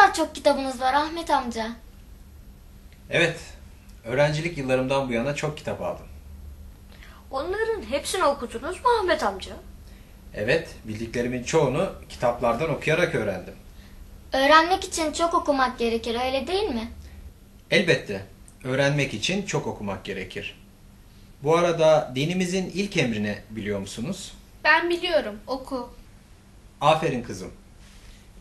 kadar çok kitabınız var Ahmet amca. Evet, öğrencilik yıllarımdan bu yana çok kitap aldım. Onların hepsini okudunuz mu Ahmet amca? Evet, bildiklerimin çoğunu kitaplardan okuyarak öğrendim. Öğrenmek için çok okumak gerekir öyle değil mi? Elbette, öğrenmek için çok okumak gerekir. Bu arada dinimizin ilk emrini biliyor musunuz? Ben biliyorum. Oku. Aferin kızım.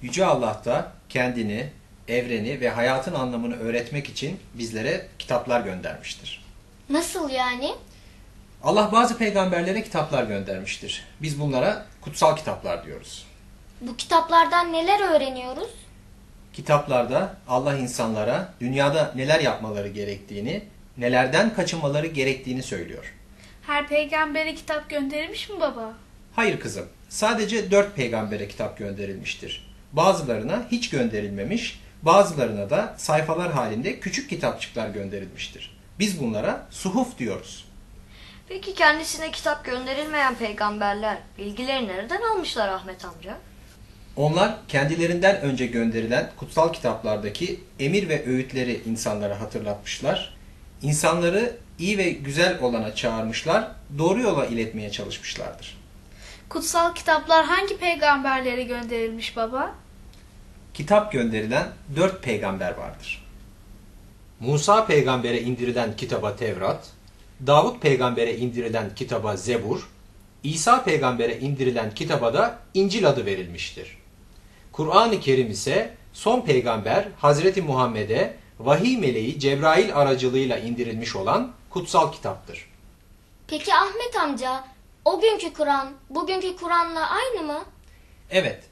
Yüce Allah da kendini, evreni ve hayatın anlamını öğretmek için bizlere kitaplar göndermiştir. Nasıl yani? Allah bazı peygamberlere kitaplar göndermiştir. Biz bunlara kutsal kitaplar diyoruz. Bu kitaplardan neler öğreniyoruz? Kitaplarda Allah insanlara dünyada neler yapmaları gerektiğini, nelerden kaçınmaları gerektiğini söylüyor. Her peygambere kitap gönderilmiş mi baba? Hayır kızım, sadece dört peygambere kitap gönderilmiştir. Bazılarına hiç gönderilmemiş, bazılarına da sayfalar halinde küçük kitapçıklar gönderilmiştir. Biz bunlara suhuf diyoruz. Peki kendisine kitap gönderilmeyen peygamberler bilgileri nereden almışlar Ahmet amca? Onlar kendilerinden önce gönderilen kutsal kitaplardaki emir ve öğütleri insanlara hatırlatmışlar. İnsanları iyi ve güzel olana çağırmışlar, doğru yola iletmeye çalışmışlardır. Kutsal kitaplar hangi peygamberlere gönderilmiş baba? Kitap gönderilen dört peygamber vardır. Musa peygambere indirilen kitaba Tevrat, Davut peygambere indirilen kitaba Zebur, İsa peygambere indirilen kitaba da İncil adı verilmiştir. Kur'an-ı Kerim ise son peygamber Hazreti Muhammed'e vahiy meleği Cebrail aracılığıyla indirilmiş olan kutsal kitaptır. Peki Ahmet amca, o günkü Kur'an, bugünkü Kur'an'la aynı mı? Evet,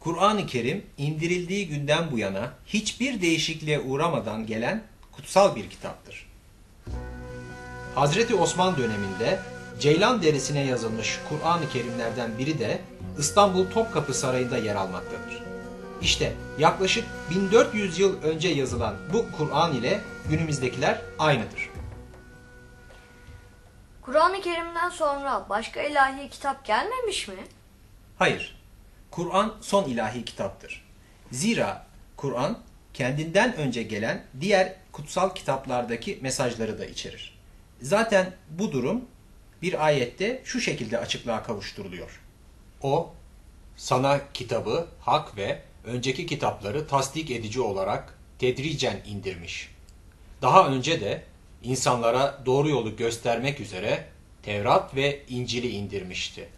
Kur'an-ı Kerim indirildiği günden bu yana hiçbir değişikliğe uğramadan gelen kutsal bir kitaptır. Hazreti Osman döneminde Ceylan derisine yazılmış Kur'an-ı Kerimlerden biri de İstanbul Topkapı Sarayı'nda yer almaktadır. İşte yaklaşık 1400 yıl önce yazılan bu Kur'an ile günümüzdekiler aynıdır. Kur'an-ı Kerim'den sonra başka ilahi kitap gelmemiş mi? Hayır, Kur'an son ilahi kitaptır. Zira Kur'an kendinden önce gelen diğer kutsal kitaplardaki mesajları da içerir. Zaten bu durum bir ayette şu şekilde açıklığa kavuşturuluyor. O, sana kitabı, hak ve önceki kitapları tasdik edici olarak tedricen indirmiş. Daha önce de insanlara doğru yolu göstermek üzere Tevrat ve İncil'i indirmişti.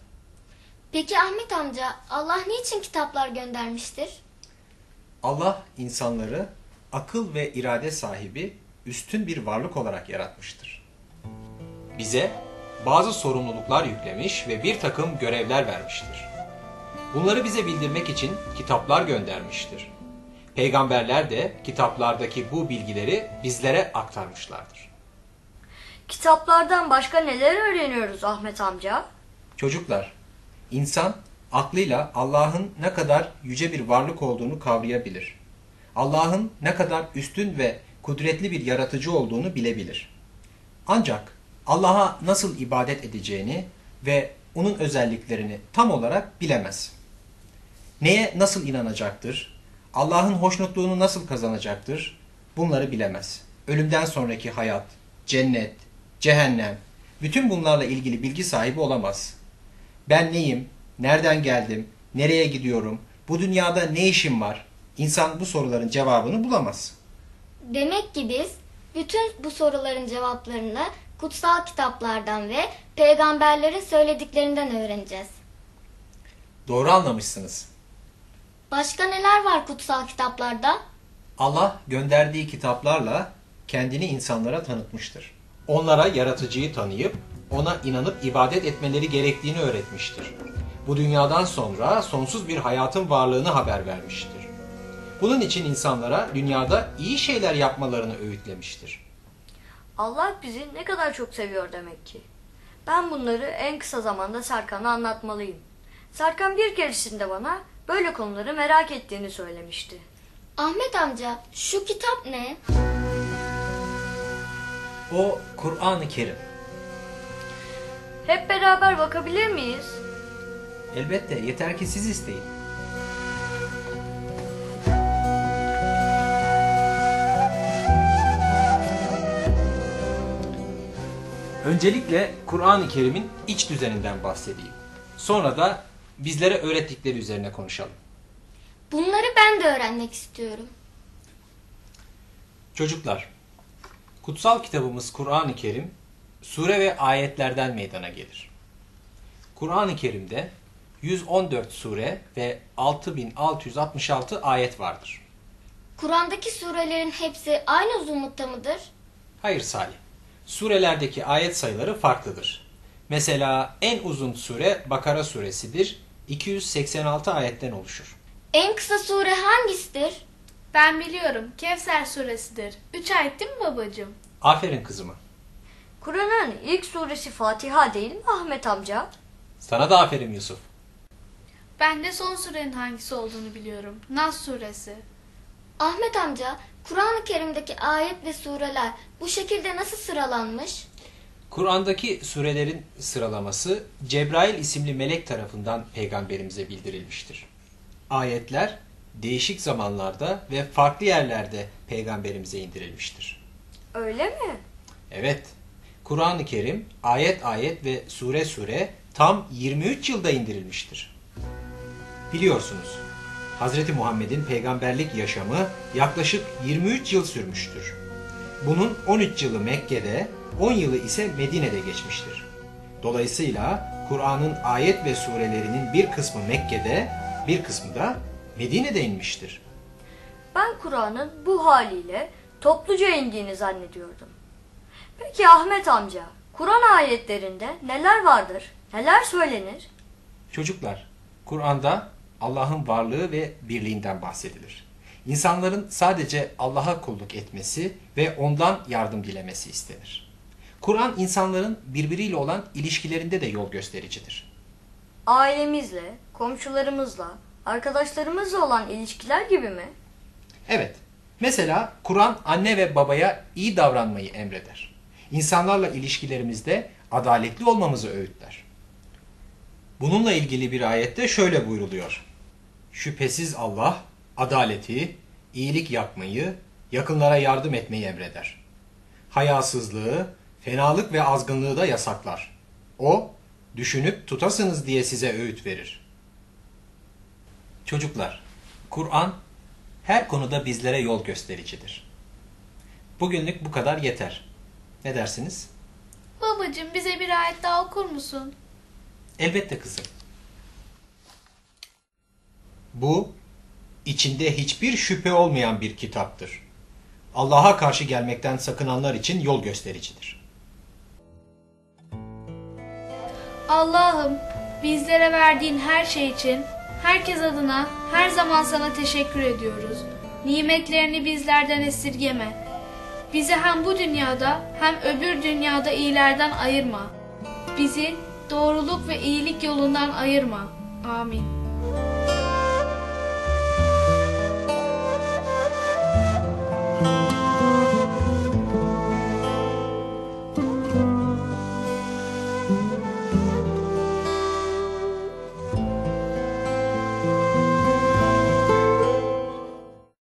Peki Ahmet amca, Allah niçin kitaplar göndermiştir? Allah insanları akıl ve irade sahibi üstün bir varlık olarak yaratmıştır. Bize bazı sorumluluklar yüklemiş ve bir takım görevler vermiştir. Bunları bize bildirmek için kitaplar göndermiştir. Peygamberler de kitaplardaki bu bilgileri bizlere aktarmışlardır. Kitaplardan başka neler öğreniyoruz Ahmet amca? Çocuklar, insan aklıyla Allah'ın ne kadar yüce bir varlık olduğunu kavrayabilir. Allah'ın ne kadar üstün ve kudretli bir yaratıcı olduğunu bilebilir. Ancak Allah'a nasıl ibadet edeceğini ve onun özelliklerini tam olarak bilemez. Neye nasıl inanacaktır? Allah'ın hoşnutluğunu nasıl kazanacaktır? Bunları bilemez. Ölümden sonraki hayat, cennet, cehennem, bütün bunlarla ilgili bilgi sahibi olamaz. Ben neyim? Nereden geldim? Nereye gidiyorum? Bu dünyada ne işim var? İnsan bu soruların cevabını bulamaz. Demek ki biz bütün bu soruların cevaplarını kutsal kitaplardan ve peygamberlerin söylediklerinden öğreneceğiz. Doğru anlamışsınız. Başka neler var kutsal kitaplarda? Allah gönderdiği kitaplarla kendini insanlara tanıtmıştır. Onlara yaratıcıyı tanıyıp ona inanıp ibadet etmeleri gerektiğini öğretmiştir. Bu dünyadan sonra sonsuz bir hayatın varlığını haber vermiştir. Bunun için insanlara dünyada iyi şeyler yapmalarını öğütlemiştir. Allah bizi ne kadar çok seviyor demek ki. Ben bunları en kısa zamanda Serkan'a anlatmalıyım. Serkan bir keresinde bana böyle konuları merak ettiğini söylemişti. Ahmet amca, şu kitap ne? O Kur'an-ı Kerim. Hep beraber bakabilir miyiz? Elbette yeter ki siz isteyin. Öncelikle Kur'an-ı Kerim'in iç düzeninden bahsedeyim. Sonra da bizlere öğrettikleri üzerine konuşalım. Bunları ben de öğrenmek istiyorum. Çocuklar, kutsal kitabımız Kur'an-ı Kerim sure ve ayetlerden meydana gelir. Kur'an-ı Kerim'de 114 sure ve 6666 ayet vardır. Kur'an'daki surelerin hepsi aynı uzunlukta mıdır? Hayır Salih, surelerdeki ayet sayıları farklıdır. Mesela en uzun sure Bakara suresidir. 286 ayetten oluşur. En kısa sure hangisidir? Ben biliyorum. Kevser suresidir. 3 ayet değil mi babacığım? Aferin kızıma. Kur'an'ın ilk suresi Fatiha değil mi Ahmet amca? Sana da aferin Yusuf. Ben de son surenin hangisi olduğunu biliyorum. Nas suresi. Ahmet amca, Kur'an-ı Kerim'deki ayet ve sureler bu şekilde nasıl sıralanmış? Kur'an'daki surelerin sıralaması Cebrail isimli melek tarafından peygamberimize bildirilmiştir. Ayetler değişik zamanlarda ve farklı yerlerde peygamberimize indirilmiştir. Öyle mi? Evet, Kur'an-ı Kerim ayet ayet ve sure sure tam 23 yılda indirilmiştir. Biliyorsunuz, Hz. Muhammed'in peygamberlik yaşamı yaklaşık 23 yıl sürmüştür. Bunun 13 yılı Mekke'de, 10 yılı ise Medine'de geçmiştir. Dolayısıyla Kur'an'ın ayet ve surelerinin bir kısmı Mekke'de, bir kısmı da Medine'de inmiştir. Ben Kur'an'ın bu haliyle topluca indiğini zannediyordum. Peki Ahmet amca, Kur'an ayetlerinde neler vardır? Neler söylenir? Çocuklar, Kur'an'da Allah'ın varlığı ve birliğinden bahsedilir. İnsanların sadece Allah'a kulluk etmesi ve ondan yardım dilemesi istenir. Kur'an insanların birbiriyle olan ilişkilerinde de yol göstericidir. Ailemizle, komşularımızla, arkadaşlarımızla olan ilişkiler gibi mi? Evet, mesela Kur'an anne ve babaya iyi davranmayı emreder. İnsanlarla ilişkilerimizde adaletli olmamızı öğütler. Bununla ilgili bir ayette şöyle buyruluyor. Şüphesiz Allah adaleti, iyilik yapmayı, yakınlara yardım etmeyi emreder. Hayasızlığı, fenalık ve azgınlığı da yasaklar. O, düşünüp tutasınız diye size öğüt verir. Çocuklar, Kur'an her konuda bizlere yol göstericidir. Bugünlük bu kadar yeter. Ne dersiniz? Babacığım bize bir ayet daha okur musun? Elbette kızım. Bu, içinde hiçbir şüphe olmayan bir kitaptır. Allah'a karşı gelmekten sakınanlar için yol göstericidir. Allah'ım bizlere verdiğin her şey için herkes adına her zaman sana teşekkür ediyoruz. Nimetlerini bizlerden esirgeme. Bizi hem bu dünyada hem öbür dünyada iyilerden ayırma. Bizi doğruluk ve iyilik yolundan ayırma. Amin.